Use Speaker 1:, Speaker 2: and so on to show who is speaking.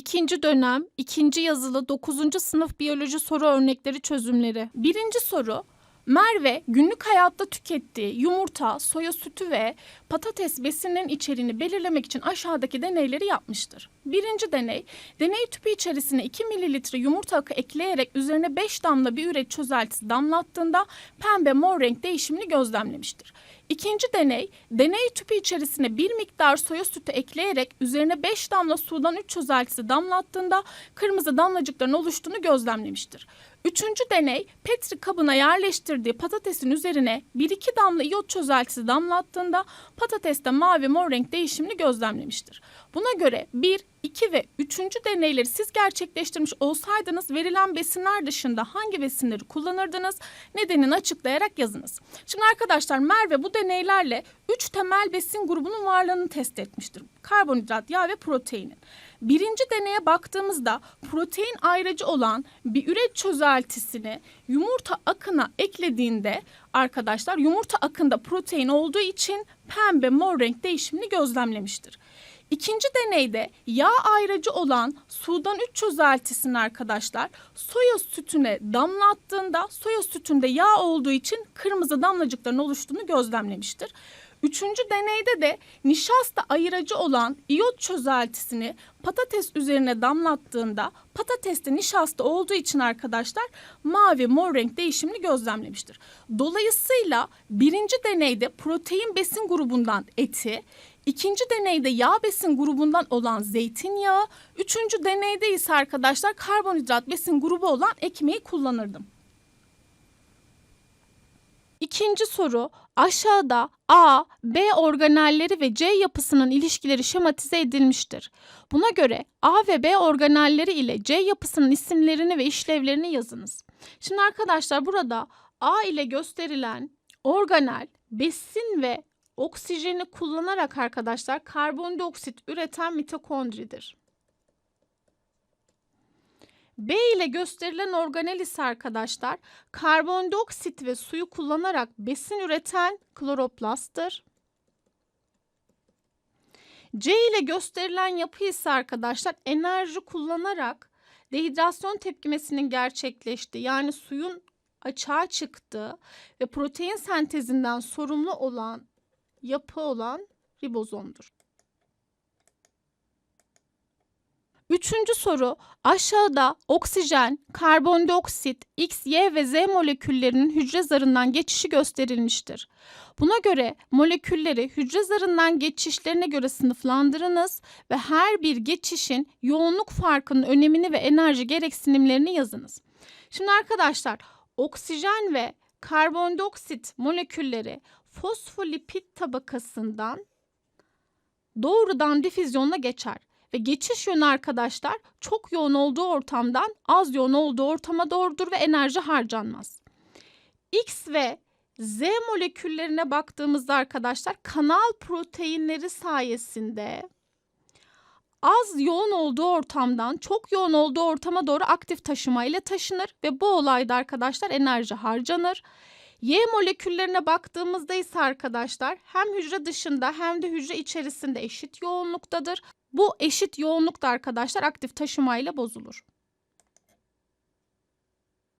Speaker 1: İkinci dönem, ikinci yazılı 9. sınıf biyoloji soru örnekleri çözümleri. Birinci soru, Merve günlük hayatta tükettiği yumurta, soya sütü ve patates besinlerin içeriğini belirlemek için aşağıdaki deneyleri yapmıştır. Birinci deney, deney tüpü içerisine 2 mililitre yumurta akı ekleyerek üzerine 5 damla bir üret çözeltisi damlattığında pembe mor renk değişimini gözlemlemiştir. İkinci deney, deney tüpü içerisine bir miktar soya sütü ekleyerek üzerine 5 damla sudan 3 çözeltisi damlattığında kırmızı damlacıkların oluştuğunu gözlemlemiştir. Üçüncü deney, Petri kabına yerleştirdiği patatesin üzerine 1-2 damla iyot çözeltisi damlattığında patateste mavi mor renk değişimini gözlemlemiştir. Buna göre 1, 2 ve 3. deneyleri siz gerçekleştirmiş olsaydınız verilen besinler dışında hangi besinleri kullanırdınız? Nedenini açıklayarak yazınız. Şimdi arkadaşlar Merve bu deneylerle 3 temel besin grubunun varlığını test etmiştir. Karbonhidrat, yağ ve proteinin. Birinci deneye baktığımızda protein ayrıcı olan bir üret çözeltisini yumurta akına eklediğinde arkadaşlar yumurta akında protein olduğu için pembe mor renk değişimini gözlemlemiştir. İkinci deneyde yağ ayrıcı olan sudan 3 çözeltisini arkadaşlar soya sütüne damlattığında soya sütünde yağ olduğu için kırmızı damlacıkların oluştuğunu gözlemlemiştir. Üçüncü deneyde de nişasta ayırıcı olan iyot çözeltisini patates üzerine damlattığında patateste nişasta olduğu için arkadaşlar mavi mor renk değişimini gözlemlemiştir. Dolayısıyla birinci deneyde protein besin grubundan eti, ikinci deneyde yağ besin grubundan olan zeytinyağı, üçüncü deneyde ise arkadaşlar karbonhidrat besin grubu olan ekmeği kullanırdım. İkinci soru aşağıda A, B organelleri ve C yapısının ilişkileri şematize edilmiştir. Buna göre A ve B organelleri ile C yapısının isimlerini ve işlevlerini yazınız. Şimdi arkadaşlar burada A ile gösterilen organel besin ve oksijeni kullanarak arkadaşlar karbondioksit üreten mitokondridir. B ile gösterilen organel ise arkadaşlar karbondioksit ve suyu kullanarak besin üreten kloroplasttır. C ile gösterilen yapı ise arkadaşlar enerji kullanarak dehidrasyon tepkimesinin gerçekleştiği yani suyun açığa çıktığı ve protein sentezinden sorumlu olan yapı olan ribozomdur. Üçüncü soru aşağıda oksijen, karbondioksit, X, Y ve Z moleküllerinin hücre zarından geçişi gösterilmiştir. Buna göre molekülleri hücre zarından geçişlerine göre sınıflandırınız ve her bir geçişin yoğunluk farkının önemini ve enerji gereksinimlerini yazınız. Şimdi arkadaşlar oksijen ve karbondioksit molekülleri fosfolipid tabakasından doğrudan difüzyonla geçer ve geçiş yönü arkadaşlar çok yoğun olduğu ortamdan az yoğun olduğu ortama doğrudur ve enerji harcanmaz. X ve Z moleküllerine baktığımızda arkadaşlar kanal proteinleri sayesinde az yoğun olduğu ortamdan çok yoğun olduğu ortama doğru aktif taşıma ile taşınır ve bu olayda arkadaşlar enerji harcanır. Y moleküllerine baktığımızda ise arkadaşlar hem hücre dışında hem de hücre içerisinde eşit yoğunluktadır. Bu eşit yoğunluk da arkadaşlar aktif taşımayla bozulur.